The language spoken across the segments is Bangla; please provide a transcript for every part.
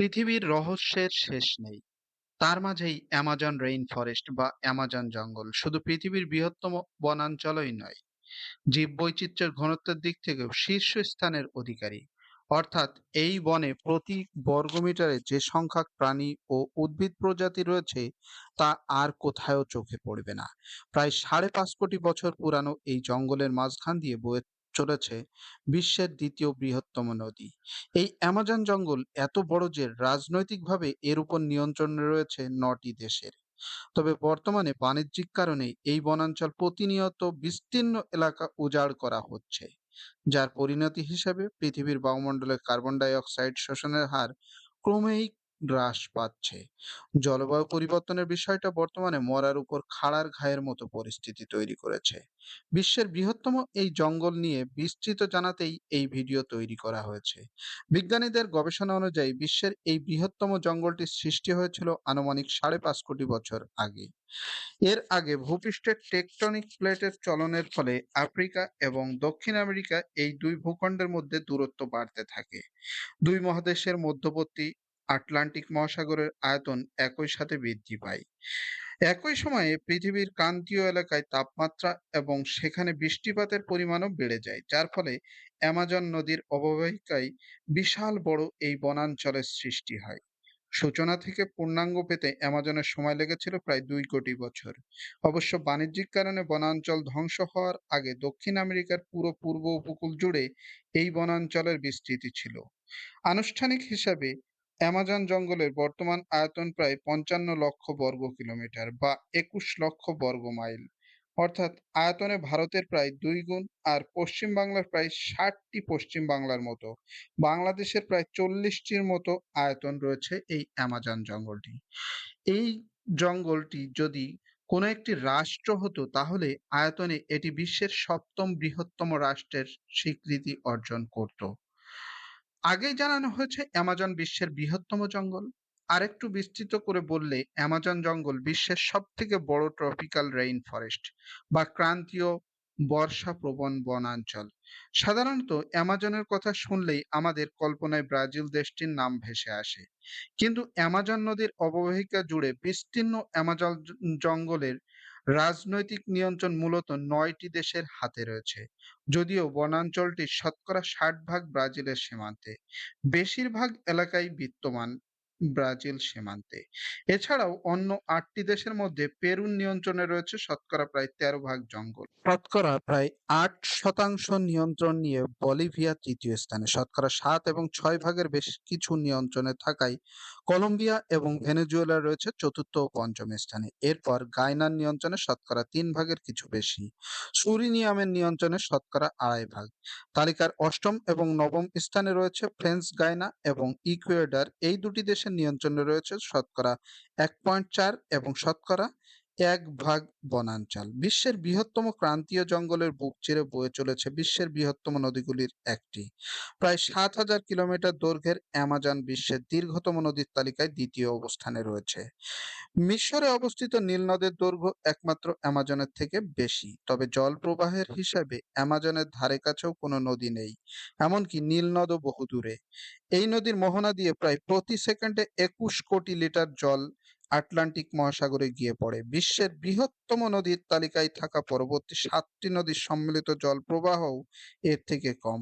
পৃথিবীর রহস্যের শেষ নেই। তার মাঝেই অ্যামাজন রেইন ফরেস্ট বা অ্যামাজন জঙ্গল শুধু পৃথিবীর বৃহত্তম বনাঞ্চলই নয় জীব বৈচিত্র্যের ঘনত্বের দিক থেকেও শীর্ষস্থানের অধিকারী। অর্থাৎ এই বনে প্রতি বর্গমিটারে যে সংখ্যক প্রাণী ও উদ্ভিদ প্রজাতি রয়েছে, তা আর কোথাও চোখে পড়বে না। প্রায় সাড়ে পাঁচ কোটি বছর পুরানো এই জঙ্গলের মাঝখান দিয়ে বয়ে চলেছে বিশ্বের দ্বিতীয় বৃহত্তম নদী। এই অ্যামাজন জঙ্গল এত বড় যে রাজনৈতিকভাবে এর উপর নিয়ন্ত্রণে রয়েছে নটি দেশের। তবে বর্তমানে বাণিজ্যিক কারণে এই বনাঞ্চল প্রতিনিয়ত বিস্তীর্ণ এলাকা উজাড় করা হচ্ছে, যার পরিণতি হিসেবে পৃথিবীর বায়ুমণ্ডলে কার্বন ডাই অক্সাইড শোষণের হার ক্রমেই হ্রাস পাচ্ছে। জলবায়ু পরিবর্তনের বিষয়টা বর্তমানে মরার উপর খাড়ার ঘায়ের মতো পরিস্থিতি তৈরি করেছে। বিশ্বের বৃহত্তম এই জঙ্গল নিয়ে বিস্তৃত জানাতেই এই ভিডিও তৈরি করা হয়েছে। বিজ্ঞানীদের গবেষণা অনুযায়ী বিশ্বের এই বৃহত্তম জঙ্গলটির সৃষ্টি হয়েছিল আনুমানিক সাড়ে পাঁচ কোটি বছর আগে। এর আগে ভূপৃষ্ঠের টেকটনিক প্লেটের চলনের ফলে আফ্রিকা এবং দক্ষিণ আমেরিকা এই দুই ভূখণ্ডের মধ্যে দূরত্ব বাড়তে থাকে। দুই মহাদেশের মধ্যবর্তী আটলান্টিক মহাসাগরের আয়তন একই সাথে বৃদ্ধি পায়। একই সময়ে পৃথিবীর ক্রান্তীয় এলাকায় তাপমাত্রা এবং সেখানে বৃষ্টিপাতের পরিমাণও বেড়ে যায়, যার ফলে অ্যামাজন নদীর অববাহিকায় বিশাল বড় এই বনাঞ্চলের সৃষ্টি হয়। সূচনা থেকে পূর্ণাঙ্গ পেতে অ্যামাজনের সময় লেগেছিল প্রায় দুই কোটি বছর। অবশ্য বাণিজ্যিক কারণে বনাঞ্চল ধ্বংস হওয়ার আগে দক্ষিণ আমেরিকার পুরো পূর্ব উপকূল জুড়ে এই বনাঞ্চলের বিস্তৃতি ছিল। আনুষ্ঠানিক হিসাবে অ্যামাজন জঙ্গলের বর্তমান আয়তন প্রায় পঞ্চান্ন লক্ষ বর্গ কিলোমিটার বা একুশ লক্ষ বর্গ মাইল। অর্থাৎ আয়তনে ভারতের প্রায় দুই গুণ আর পশ্চিম বাংলার প্রায় ষাটটি পশ্চিম বাংলার মতো। বাংলাদেশের প্রায় চল্লিশটির মতো আয়তন রয়েছে এই অ্যামাজন জঙ্গলটি। এই জঙ্গলটি যদি কোনো একটি রাষ্ট্র হতো, তাহলে আয়তনে এটি বিশ্বের সপ্তম বৃহত্তম রাষ্ট্রের স্বীকৃতি অর্জন করত। আগেই জানানো হয়েছে অ্যামাজন বিশ্বের বৃহত্তম জঙ্গল। আরেকটু বিস্তৃত করে বললে, অ্যামাজন জঙ্গল বিশ্বের সব থেকে বড় ট্রপিক্যাল রেইন ফরেস্ট বা ক্রান্তীয় বর্ষা প্রবণ বনাঞ্চল। সাধারণত অ্যামাজনের কথা শুনলেই আমাদের কল্পনায় ব্রাজিল দেশটির নাম ভেসে আসে। কিন্তু অ্যামাজন নদীর অববাহিকা জুড়ে বিস্তীর্ণ অ্যামাজন জঙ্গলের রাজনৈতিক নিয়ন্ত্রণ মূলত নয়টি দেশের হাতে রয়েছে, যদিও বনাঞ্চলটি শতকরা ষাট ভাগ ব্রাজিলের সীমান্তে। বেশিরভাগ এলাকায় বিদ্যমান। ব্রাজিল সীমান্তে। এছাড়াও অন্য আটটি দেশের মধ্যে পেরুর নিয়ন্ত্রণে রয়েছে শতকরা প্রায় তেরো ভাগ জঙ্গল। শতকরা প্রায় আট শতাংশ নিয়ন্ত্রণ নিয়ে বলিভিয়া তৃতীয় স্থানে, শতকরা সাত এবং ছয় ভাগের বেশ কিছু নিয়ন্ত্রণে থাকায় কলম্বিয়া এবং ভেনেজুয়েলা রয়েছে চতুর্থ ও পঞ্চম স্থানে। এরপর গায়নার নিয়ন্ত্রণে শতকরা তিন ভাগের কিছু বেশি। সুরিনিয়ামের নিয়ন্ত্রণে শতকরা আড়াই ভাগ। তালিকার অষ্টম এবং নবম স্থানে রয়েছে ফ্রেঞ্চ গায়না এবং ইকুয়েডার। এই দুটি দেশের নিয়ন্ত্রণে রয়েছে শতকরা এক পয়েন্ট চার এবং শতকরা এক ভাগ, বনাঞ্চল। বিশ্বের বৃহত্তম ক্রান্তীয় জঙ্গলের বুক চিরে বয়ে চলেছে বিশ্বের বৃহত্তম নদীগুলির একটি। প্রায় সাত হাজার কিলোমিটার দৈর্ঘ্যের অ্যামাজন বিশ্বের দীর্ঘতম নদীর তালিকায় দ্বিতীয় অবস্থানে রয়েছে। মিশরে অবস্থিত নীল নদের দৈর্ঘ্য একমাত্র অ্যামাজনের থেকে বেশি। তবে জল প্রবাহের হিসাবে অ্যামাজনের ধারে কাছেও কোনো নদী নেই, এমনকি নীল নদও বহু দূরে এই নদীর মোহনা দিয়ে প্রায় প্রতি সেকেন্ডে একুশ কোটি লিটার জল আটলান্টিক মহাসাগরে গিয়ে পড়ে। বিশ্বের বৃহত্তম নদীর তালিকায় থাকা পরবর্তী সাতটি নদীর সম্মিলিত জল প্রবাহও এর থেকে কম।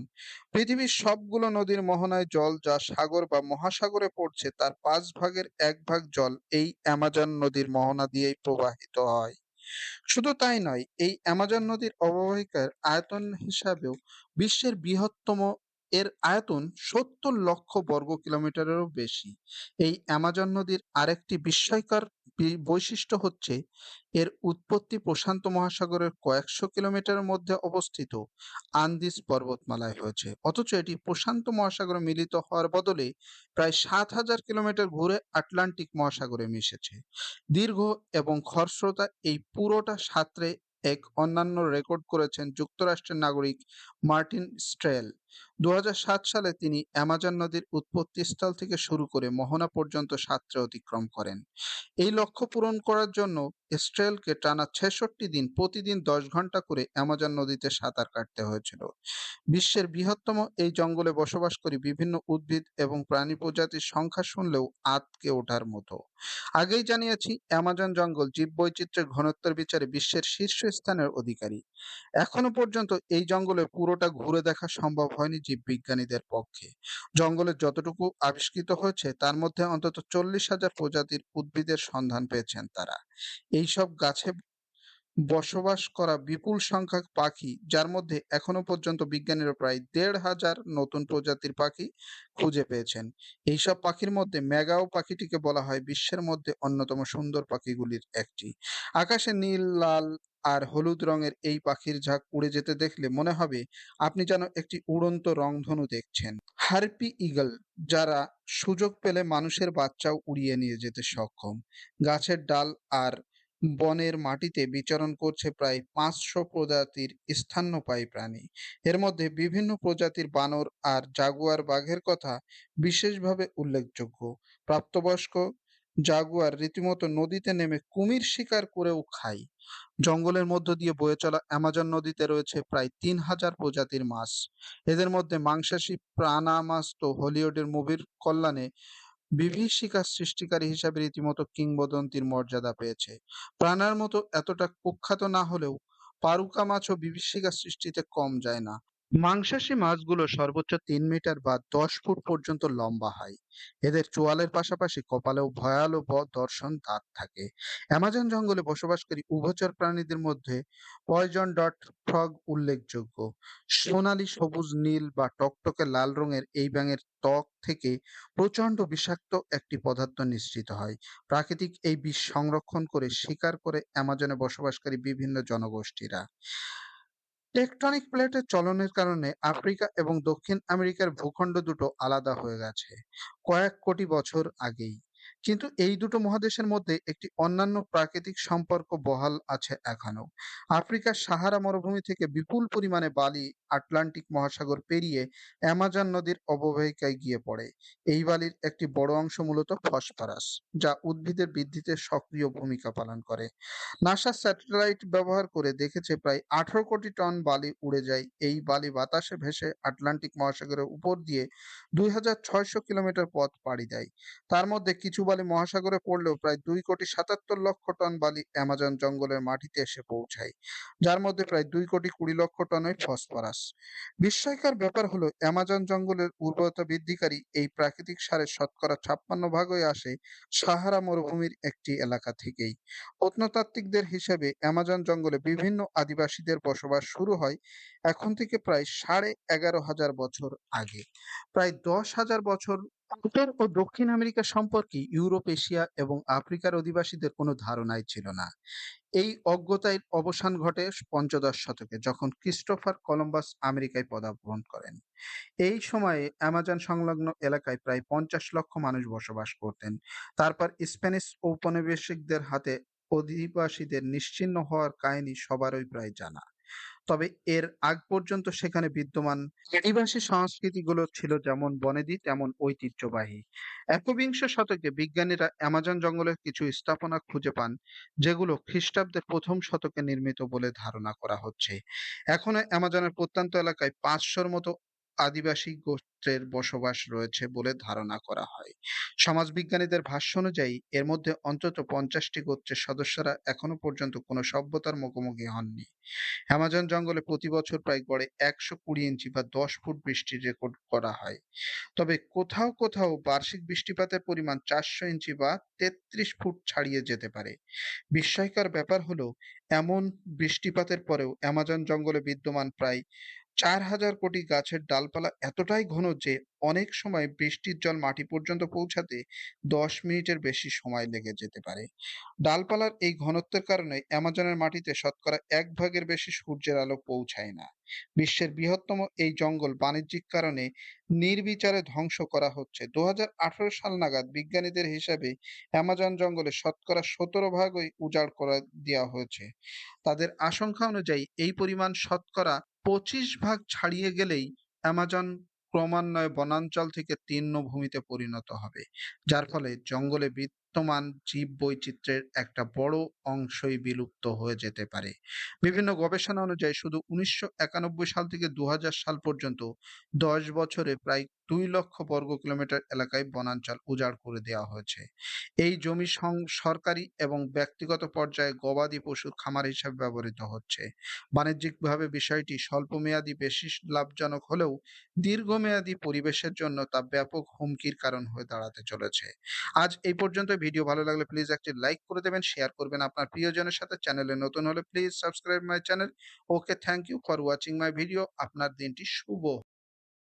পৃথিবীর সবগুলো নদীর মোহনায় জল যা সাগর বা মহাসাগরে পড়ছে, তার পাঁচ ভাগের এক ভাগ জল এই অ্যামাজন নদীর মোহনা দিয়েই প্রবাহিত হয়। শুধু তাই নয়, এই অ্যামাজন নদীর অববাহিকার আয়তন হিসাবেও বিশ্বের বৃহত্তম এর আয়তন সত্তর লক্ষ বর্গ কিলোমিটারেরও বেশি। এই অ্যামাজন নদীর আরেকটি বিস্ময়কর বৈশিষ্ট্য হচ্ছে, এর উৎপত্তি প্রশান্ত মহাসাগরের কয়েকশো কিলোমিটারের মধ্যে অবস্থিত। আন্দিস পর্বতমালায় হয়েছে। অথচ এটি প্রশান্ত মহাসাগরে মিলিত হওয়ার বদলে প্রায় সাত হাজার কিলোমিটার ঘুরে আটলান্টিক মহাসাগরে মিশেছে। দীর্ঘ এবং খরস্রোতা এই পুরোটা সাঁতরে এক অন্যান্য রেকর্ড করেছেন যুক্তরাষ্ট্রের নাগরিক মার্টিন স্ট্রেল। দু হাজার সাত সালে তিনি অ্যামাজন নদীর উৎপত্তিস্থল থেকে শুরু করে মোহনা পর্যন্ত সাঁতরে অতিক্রম করেন। এই লক্ষ্য পূরণ করার জন্য স্ট্রেলকে টানা ছেষট্টি দিন প্রতিদিন দশ ঘণ্টা করে অ্যামাজন নদীতে সাঁতার কাটতে হয়েছিল। বিশ্বের বৃহত্তম এই জঙ্গলে বসবাস করে বিভিন্ন উদ্ভিদ এবং প্রাণী প্রজাতির সংখ্যা শুনলেও আতকে ওঠার মতো। আগেই জানিয়েছি, অ্যামাজন জঙ্গল জীববৈচিত্র্যের ঘনত্বের বিচারে বিশ্বের শীর্ষ স্থানের অধিকারী। এখনও পর্যন্ত এই জঙ্গলে পুরোটা ঘুরে দেখা সম্ভব হয়নি জীববিজ্ঞানীদের পক্ষে। জঙ্গলে যতটুকু আবিষ্কৃত হয়েছে, তার মধ্যে অন্তত চল্লিশ হাজার প্রজাতির উদ্ভিদের সন্ধান পেয়েছেন তারা। এইসব গাছে বসবাস করা বিপুল সংখ্যক পাখি, যার মধ্যে এখনও পর্যন্ত বিজ্ঞানীরা প্রায় দেড় হাজার নতুন প্রজাতির পাখি খুঁজে পেয়েছেন। এইসব পাখির মধ্যে ম্যাগাও পাখিটিকে বলা হয় বিশ্বের মধ্যে অন্যতম সুন্দর পাখিগুলির একটি। আকাশে নীল, লাল আর হলুদ রঙের এই পাখির ঝাঁক উড়ে যেতে দেখলে মনে হবে আপনি যেন একটি উড়ন্ত রংধনু দেখছেন। হারপি ইগল, যারা সুযোগ পেলে মানুষের বাচ্চাও উড়িয়ে নিয়ে যেতে সক্ষম। গাছের ডাল আর বনের মাটিতে বিচরণ করছে প্রায় পাঁচশো প্রজাতির স্তন্যপায়ী প্রাণী। এর মধ্যে বিভিন্ন প্রজাতির বানর আর জাগুয়ার বাঘের কথা বিশেষভাবে উল্লেখযোগ্য। প্রাপ্তবয়স্ক জাগুয়ার রীতিমতো নদীতে নেমে কুমির শিকার করেও খায়। জঙ্গলের মধ্য দিয়ে বয়ে চলা অ্যামাজন নদীতে রয়েছে প্রায় তিন হাজার প্রজাতির মাছ। এদের মধ্যে মাংসাশী প্রাণা মাছ তো হলিউডের মুভির কল্যাণে বিভীষিকা সৃষ্টিকারী হিসাবে রীতিমতো কিংবদন্তির মর্যাদা পেয়েছে। প্রাণার মতো এতটা কুখ্যাত না হলেও পারুকা মাছও বিভীষিকা সৃষ্টিতে কম যায় না। মাংসাশী মাছগুলো সর্বোচ্চ তিন মিটার বা দশ ফুট পর্যন্ত লম্বা হয়। এদের চোয়ালের পাশাপাশি কপালেও ভয়াবহ দর্শন দাঁত থাকে। অ্যামাজন জঙ্গলে বসবাসকারী উভচর প্রাণীদের মধ্যে পয়জন ডট ফ্রগ উল্লেখযোগ্য। সোনালী, সবুজ, নীল বা টকটকে লাল রঙের এই ব্যাঙের ত্বক থেকে প্রচণ্ড বিষাক্ত একটি পদার্থ নিঃসৃত হয়। প্রাকৃতিক এই বিষ সংরক্ষণ করে শিকার করে অ্যামাজনে বসবাসকারী বিভিন্ন জনগোষ্ঠীরা। টেকটনিক প্লেটের চলনের কারণে আফ্রিকা এবং দক্ষিণ আমেরিকার ভূখণ্ড দুটো আলাদা হয়ে গেছে কয়েক কোটি বছর আগেই। কিন্তু এই দুটো মহাদেশের মধ্যে একটি অন্যান্য প্রাকৃতিক সম্পর্ক বহাল আছে এখনও। আফ্রিকার সাহারা মরুভূমি থেকে বিপুল পরিমাণে বালি আটলান্টিক মহাসাগর পেরিয়ে অ্যামাজন নদীর অববাহিকায় গিয়ে পড়ে। এই বালির একটি বড় অংশ মূলত ফসফরাস, যা উদ্ভিদের বৃদ্ধিতে সক্রিয় ভূমিকা পালন করে। নাসা স্যাটেলাইট ব্যবহার করে দেখেছে প্রায় আঠারো কোটি টন বালি উড়ে যায়। এই বালি বাতাসে ভেসে আটলান্টিক মহাসাগরের উপর দিয়ে দুই হাজার ছয়শো কিলোমিটার পথ পাড়ি দেয়। তার মধ্যে কিছু বালি মহাসাগরে পড়লেও প্রায় দুই কোটি সাতাত্তর লক্ষ টন বালি অ্যামাজন জঙ্গলের মাটিতে এসে পৌঁছায়, যার মধ্যে প্রায় দুই কোটি কুড়ি লক্ষ টনই ফসফরাস। বিস্ময়কর ব্যাপার হলো, অ্যামাজন জঙ্গলের উর্বরতা বৃদ্ধিকারী এই প্রাকৃতিক সারের শতকরা ছাপ্পান্ন ভাগই আসে সাহারা মরুভূমির একটি এলাকা থেকেই। প্রত্নতাত্ত্বিকদের হিসেবে অ্যামাজন জঙ্গলে বিভিন্ন আদিবাসীদের বসবাস শুরু হয় এখন থেকে প্রায় সাড়ে এগারো হাজার বছর আগে। প্রায় দশ হাজার বছর উত্তর ও দক্ষিণ আমেরিকা সম্পর্কে ইউরোপ, এশিয়া এবং আফ্রিকার অধিবাসীদের কোনো ধারণাই ছিল না। এই অজ্ঞতায় অবসান ঘটে পঞ্চদশ শতকে, যখন ক্রিস্টোফার কলম্বাস আমেরিকায় পদার্পণ করেন। এই সময়ে অ্যামাজন সংলগ্ন এলাকায় প্রায় পঞ্চাশ লক্ষ মানুষ বসবাস করতেন। তারপর স্প্যানিশ ঔপনিবেশিকদের হাতে অধিবাসীদের নিশ্চিহ্ন হওয়ার কাহিনী সবারই প্রায় জানা। তবে এর আগ পর্যন্ত সেখানে বিদ্যমান আদিবাসী সংস্কৃতিগুলো ছিল যেমন বনেদি, তেমন ঐতিহ্যবাহী। একবিংশ শতকে বিজ্ঞানীরা অ্যামাজন জঙ্গলের কিছু স্থাপনা খুঁজে পান, যেগুলো খ্রিস্টাব্দের প্রথম শতকে নির্মিত বলে ধারণা করা হচ্ছে। এখনও অ্যামাজনের প্রত্যন্ত এলাকায় পাঁচশোর মতো আদিবাসী গোত্রের বসবাস রয়েছে বলে ধারণা করা হয়। সমাজবিজ্ঞানীদের ভাষ্য অনুযায়ী, এর মধ্যে অন্তত পঞ্চাশটি গোত্রের সদস্যরা এখনও পর্যন্ত কোনো সভ্যতার মুখোমুখি হননি। অ্যামাজন জঙ্গলে প্রতি বছর প্রায় গড়ে একশো কুড়ি ইঞ্চি বা দশ ফুট বৃষ্টির রেকর্ড করা হয়। তবে কোথাও কোথাও বার্ষিক বৃষ্টিপাতের পরিমাণ চারশো ইঞ্চি বা তেত্রিশ ফুট ছাড়িয়ে যেতে পারে। বিস্ময়কর ব্যাপার হলো, এমন বৃষ্টিপাতের পরেও অ্যামাজন জঙ্গলে বিদ্যমান প্রায় চার হাজার কোটি গাছের ডালপালা এতটাই ঘন যে অনেক সময় বৃষ্টির জল মাটি পর্যন্ত পৌঁছাতে দশ মিনিটের বেশি সময় লেগে যেতে পারে। ডালপালার এই ঘনত্বের কারণে অ্যামাজনের মাটিতে শতকরা এক ভাগের বেশি সূর্যের আলো পৌঁছায় না। বিশ্বের বৃহত্তম এই জঙ্গল বাণিজ্যিক কারণে নির্বিচারে ধ্বংস করা হচ্ছে। দু হাজার আঠারো সাল নাগাদ বিজ্ঞানীদের হিসাবে অ্যামাজন জঙ্গলে শতকরা সতেরো ভাগই উজাড় করে দেওয়া হয়েছে। তাদের আশঙ্কা অনুযায়ী এই পরিমাণ শতকরা পঁচিশ ভাগ ছাড়িয়ে গেলেই অ্যামাজন ক্রমান্বয়ে বনাঞ্চল থেকে তৃণভূমিতে পরিণত হবে। যার ফলে জঙ্গলে বিদ্যমান জীব বৈচিত্র্যের একটা বড় অংশই বিলুপ্ত হয়ে যেতে পারে। বিভিন্ন গবেষণা অনুযায়ী শুধু উনিশশো একানব্বই সাল থেকে দু হাজার সাল পর্যন্ত দশ বছরে প্রায় দুই লক্ষ বর্গ কিলোমিটার এলাকায় বনাঞ্চল উজাড় করে দেওয়া হয়েছে। এই জমি সরকারি এবং ব্যক্তিগত পর্যায়ে গবাদি পশুর খামার হিসাবে ব্যবহৃত হচ্ছে। বাণিজ্যিকভাবে বিষয়টি স্বল্পমেয়াদী বেশি লাভজনক হলেও দীর্ঘমেয়াদী পরিবেশের জন্য তা ব্যাপক হুমকির কারণ হয়ে দাঁড়াতে চলেছে। আজ এই পর্যন্ত, ভিডিও ভালো লাগলে প্লিজ একটি লাইক করে দেবেন শেয়ার করবেন আপনার প্রিয়জনের সাথে। চ্যানেলে নতুন হলে please subscribe my channel okay thank you for watching my video আপনার দিনটি শুভ।